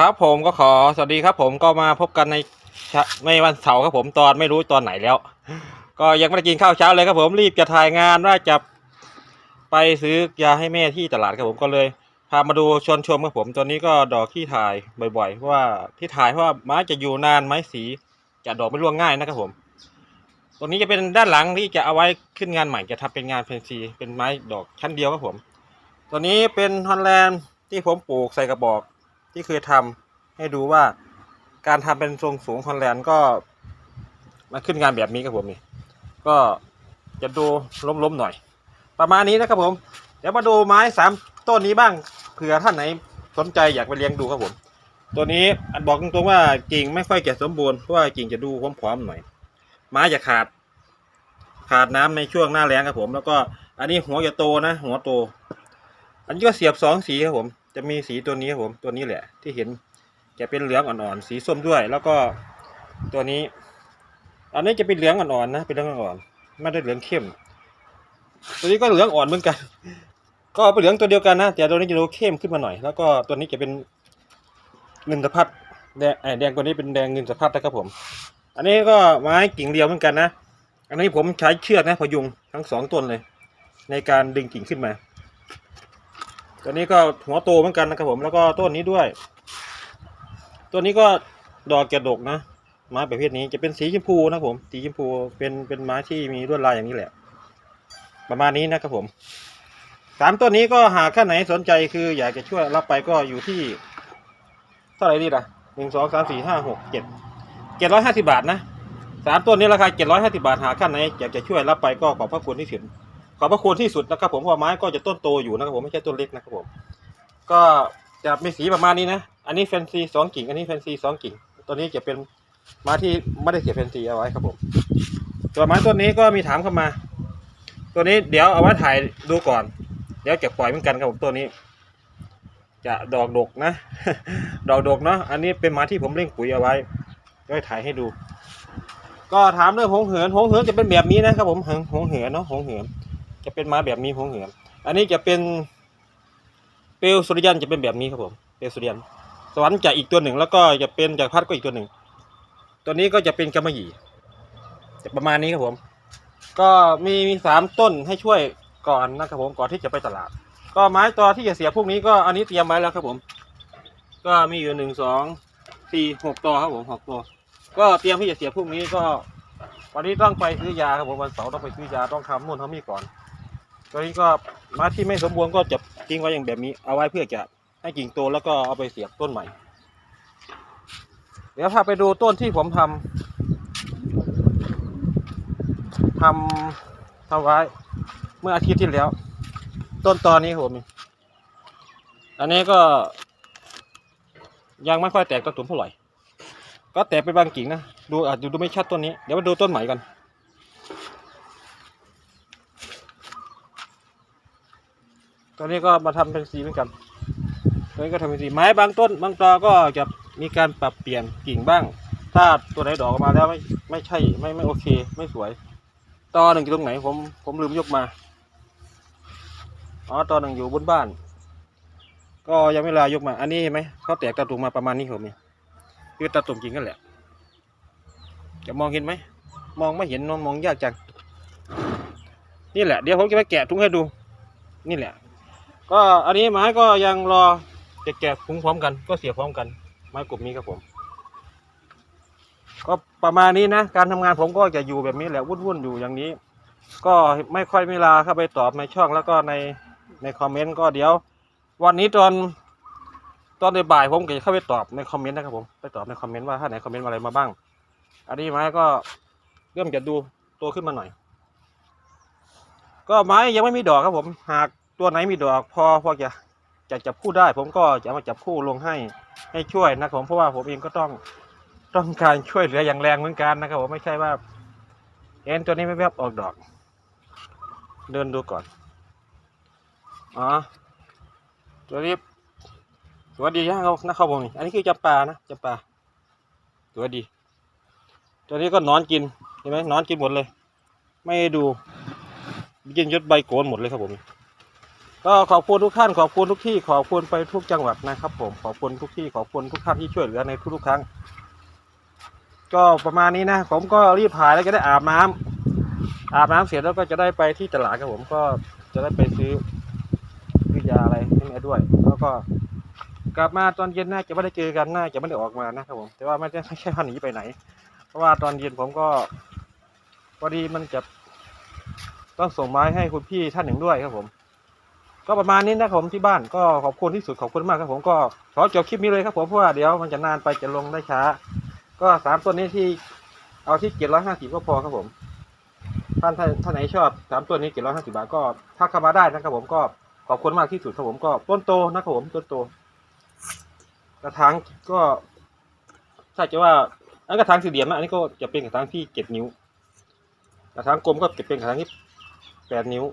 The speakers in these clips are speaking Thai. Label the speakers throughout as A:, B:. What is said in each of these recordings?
A: ครับผมก็ขอสวัสดีครับผมก็มาพบกันในเช้าในวันเสาร์ครับผมตอนไม่รู้ตอนไหนแล้ว ก็ยังไม่ได้กินข้าวเช้าเลยครับผมรีบจะถ่ายงานว่าจะไปซื้อยาให้แม่ที่ตลาดครับผมก็เลยพามาดูชวนชมครับผมตัวนี้ก็ดอกที่ถ่ายบ่อยๆเพราะว่าที่ถ่ายเพราะว่าไม้จะอยู่นานไม้สีจะดอกไม่ร่วงง่ายนะครับผมตัวนี้จะเป็นด้านหลังที่จะเอาไว้ขึ้นงานใหม่จะทำเป็นงานเพนซีเป็นไม้ดอกชั้นเดียวครับผม ตัวนี้เป็นฮอลแลนด์ที่ผมปลูกใส่กระบอก ที่เคยทำให้ดูว่าการทำเป็นทรงสูงฮอลแลนด์ก็มาขึ้นงานแบบนี้ครับผมนี่ก็จะดูล้มๆหน่อย ประมาณนี้นะครับผม เดี๋ยวมาดูไม้สามต้นนี้บ้างเผื่อท่านไหนสนใจอยากไปเลี้ยงดูครับผม ตัวนี้อันบอกตรงๆว่ากิ่งไม่ค่อยจะสมบูรณ์เพราะว่ากิ่งจะดูผอมๆหน่อย ไม้จะขาด ขาดน้ำในช่วงหน้าแล้งครับผม แล้วก็อันนี้หัวจะโตนะ หัวโต อันนี้ก็เสียบสองสีครับผม จะมีสีตัวนี้ครับผมตัวนี้แหละ ที่เห็นจะเป็นเหลืองอ่อนๆสีส้มด้วย แล้วก็ตัวนี้ อันนี้จะเป็นเหลืองอ่อนๆนะเป็นเหลืองอ่อนๆไม่ได้เหลืองเข้ม ตัวนี้ก็เหลืองอ่อนเหมือนกัน ก็เป็นเหลืองตัวเดียวกันนะแต่ตัวนี้จะดูเข้มขึ้นมาหน่อย แล้วก็ตัวนี้จะเป็นเงินสะพัดแดงแดงตัวนี้เป็นแดงเงินสะพัดนะครับผม อันนี้ก็ไม้กิ่งเดียวเหมือนกันนะอันนี้ผมใช้เชือกนะพยุงทั้งสองต้นเลย ในการดึงกิ่งขึ้นมา ตัวนี้ก็หัวโตเหมือนกันนะครับผมแล้วก็ต้นนี้ด้วย ตัวนี้ก็ดอกแกะดกนะไม้ประเภทนี้จะเป็นสีชมพูนะผม สีชมพูเป็นเป็นไม้ที่มีลวดลายอย่างนี้แหละ ประมาณนี้นะครับผมสามต้นนี้ก็หากท่านไหนสนใจคืออยากจะช่วยรับไปก็อยู่ที่ เท่าไหร่ดีล่ะหนึ่งสองสามสี่ห้าหกเจ็ดเจ็ดร้อยห้าสิบาทนะสามต้นนี้ราคาเจ็ดร้อยห้าสิบาทหากท่านไหนอยากจะช่วยรับไปก็ขอบพระคุณที่สุด ขอบพระคุณที่สุดนะครับ ผมเพราะไม้ก็จะต้นโตอยู่นะครับ ผมไม่ใช่ต้นเล็กนะครับผม ก็จะมีสีประมาณนี้นะ อันนี้แฟนซีสองกิ่ง อันนี้แฟนซีสองกิ่ง ตัวนี้จะเป็นไม้ที่ไม่ได้เสียบแฟนซีเอาไว้ครับผมส่วไม้ต้นนี้ก็มีถามเข้ามา ตัวนี้เดี๋ยวเอาไว้ถ่ายดูก่อน เดี๋ยวจะปล่อยเหมือนกันครับผมตัวนี้ จะดอกดกนะ ดอกดกเนาะ อันนี้เป็นไม้ที่ผมเล่งปุ๋ยเอาไว้ไว้ถ่ายให้ดู ก็ถามเรื่องหงเหินหงเหินจะเป็นแบบนี้นะครับผมหงหงเหินเนาะหงเหิน จะเป็นไม้แบบนี้หงเหินอันนี้จะเป็นเปลวสุริยันจะเป็นแบบนี้ครับผมเปลวสุริยันสวรรค์จะอีกตัวหนึ่ง แล้วก็จะเป็นจากพัดก็อีกตัวหนึ่ง ตัวนี้ก็จะเป็นกำมะหยี่จะประมาณนี้ครับผม ก็มีมีสามต้นให้ช่วยก่อนนะครับผมก่อนที่จะไปตลาด ก็ไม้ตัวที่จะเสียพวกนี้ก็อันนี้เตรียมไว้แล้วครับผม ก็มีอยู่หนึ่งสองสี่หกตัวครับผมหกตัว ก็เตรียมที่จะเสียพวกนี้ก็ วันนี้ต้องไปซื้อยาครับผมวันเสาร์ต้องไปซื้อยาต้องทำนู่นทำนี่ก่อน ตัวนี้ก็ม้ที่ไม่สมบูรณ์ก็จะทิ้งไว้อย่างแบบนี้ เอาไว้เพื่อจะให้กิ่งโตแล้วก็เอาไปเสียบต้นใหม่ เดี๋ยวพาไปดูต้นที่ผมทำทำทำไว้ เมื่ออาทิตย์ที่แล้ว ต้นตอนนี้ครับผมอันนี้ก็ยังไม่ค่อยแตกตะตุ่มเท่าไหร่ก็แตกไปบางกิ่งนะ ดูอาจจะดูไม่ชัดต้นนี้ เดี๋ยวมาดูต้นใหม่กัน ตอนนี้ก็มาทำเป็นสีเหมือนกันตอนนี้ก็ทำเป็นสีไม้บางต้น บางตอก็จะมีการปรับเปลี่ยนกิ่งบ้าง ถ้าตัวไหนดอกออกมาแล้วไม่ไม่ใช่ไม่ไม่โอเค ไม่สวย ตอหนึ่งอยู่ตรงไหนผมผมลืมยกมาอ๋อตอหนึ่งอยู่บนบ้าน ก็ยังไม่ลายกมา อันนี้เห็นไหมเขาแตกตะตุ่มมาประมาณนี้ผมนี่คือตะตุ่มจริงกันแหละ จะมองเห็นไหมมองไม่เห็นเนอะมองยากจังนี่แหละเดี๋ยวผมจะไปแกะถุงให้ดู นี่แหละ ก็อันนี้ไม้ก็ยังรอจะแกะถุงพร้อมกัน ก็เสียพร้อมกัน ไม้กลุ่มนี้ครับผม ก็ประมาณนี้นะ การทำงานผมก็จะอยู่แบบนี้แหละวุ่นๆอยู่อย่างนี้ ก็ไม่ค่อยมีเวลาเข้าไปตอบในช่องแล้วก็ในในคอมเมนต์ก็เดี๋ยว วันนี้ตอนตอนบ่ายผมก็จะเข้าไปตอบในคอมเมนต์นะครับผมไปตอบในคอมเมนต์ว่าถ้าไหนคอมเมนต์อะไรมาบ้าง อันนี้ไม้ก็เริ่มจะดูโตขึ้นมาหน่อย ก็ไม้ยังไม่มีดอกครับผมหาก ตัวไหนมีดอกพอพอจะจะจับคู่ได้ ผมก็จะมาจับคู่ลงให้ให้ช่วยนะครับผมเพราะว่าผมเองก็ต้องต้องการช่วยเหลืออย่างแรงเหมือนกันนะครับผมไม่ใช่ว่าเอ็นตัวนี้ไม่แวบออกดอก เดินดูก่อนอ๋อตัวนี้ตัวดีนะเขานะครับผมนี่อันนี้คือจำปานะจำปาตัวดี ตัวนี้ก็นอนกินเห็นไหมนอนกินหมดเลย ไม่ดูกินยศใบโกนหมดเลยครับผม ก็ขอบคุณทุกท่านขอบคุณทุกที่ขอบคุณไปทุกจังหวัดนะครับ ผมขอบคุณทุกที่ขอบคุณทุกท่านที่ช่วยเหลือในทุกๆครั้ง ก็ประมาณนี้นะ ผมก็รีบถ่ายแล้วจะได้อาบน้ำอาบน้ำเสร็จแล้วก็จะได้ไปที่ตลาดครับผมก็จะได้ไปซื้อซื้อยาอะไรให้แม่ด้วย แล้วก็ กลับมาตอนเย็นน่าจะไม่ได้เจอกันน่าจะไม่ได้ออกมานะครับผมแต่ว่าไม่ได้ไม่ใช่ว่าหนีไปไหน เพราะว่าตอนเย็นผมก็พอดีมันจะต้องส่งไม้ให้คุณพี่ท่านหนึ่งด้วยครับผม ก็ประมาณนี้นะครับผมที่บ้านก็ขอบคุณที่สุดขอบคุณมากครับผมก็ขอจบคลิปนี้เลยครับผมเพราะว่าเดี๋ยวมันจะนานไปจะลงได้ช้า ก็สามต้นนี้ที่เอาที่เจ็ดร้อยห้าสิบก็พอครับผม ท่านท่านท่านไหนชอบสามต้นนี้เจ็ดร้อยห้าสิบาทก็ทักเข้ามาได้นะครับผมก็ขอบคุณมากที่สุดครับผมก็ต้นโตนะครับผมต้นโต กระถางก็ถ้าจะว่าอันกระถางสี่เหลี่ยมนะอันนี้ก็จะเป็นกระถางที่เจ็ดนิ้ว กระถางกลมก็จะเป็นกระถางที่แปดนิ้ว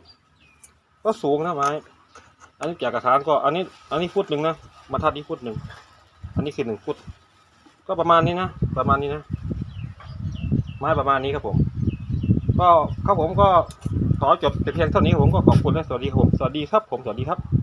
A: ก็สูงนะไม้ อันนี้จากกระถางก็อันนี้ อันนี้ฟุตหนึ่งนะบรรทัดนี้ฟุตหนึ่งอันนี้คือหนึ่งฟุต ก็ประมาณนี้นะประมาณนี้นะ ไม้ประมาณนี้ครับผม ก็ครับผมก็ขอจบแต่เพียงเท่านี้ผมก็ขอบคุณและสวัสดีผมสวัสดีครับผมสวัสดีครับ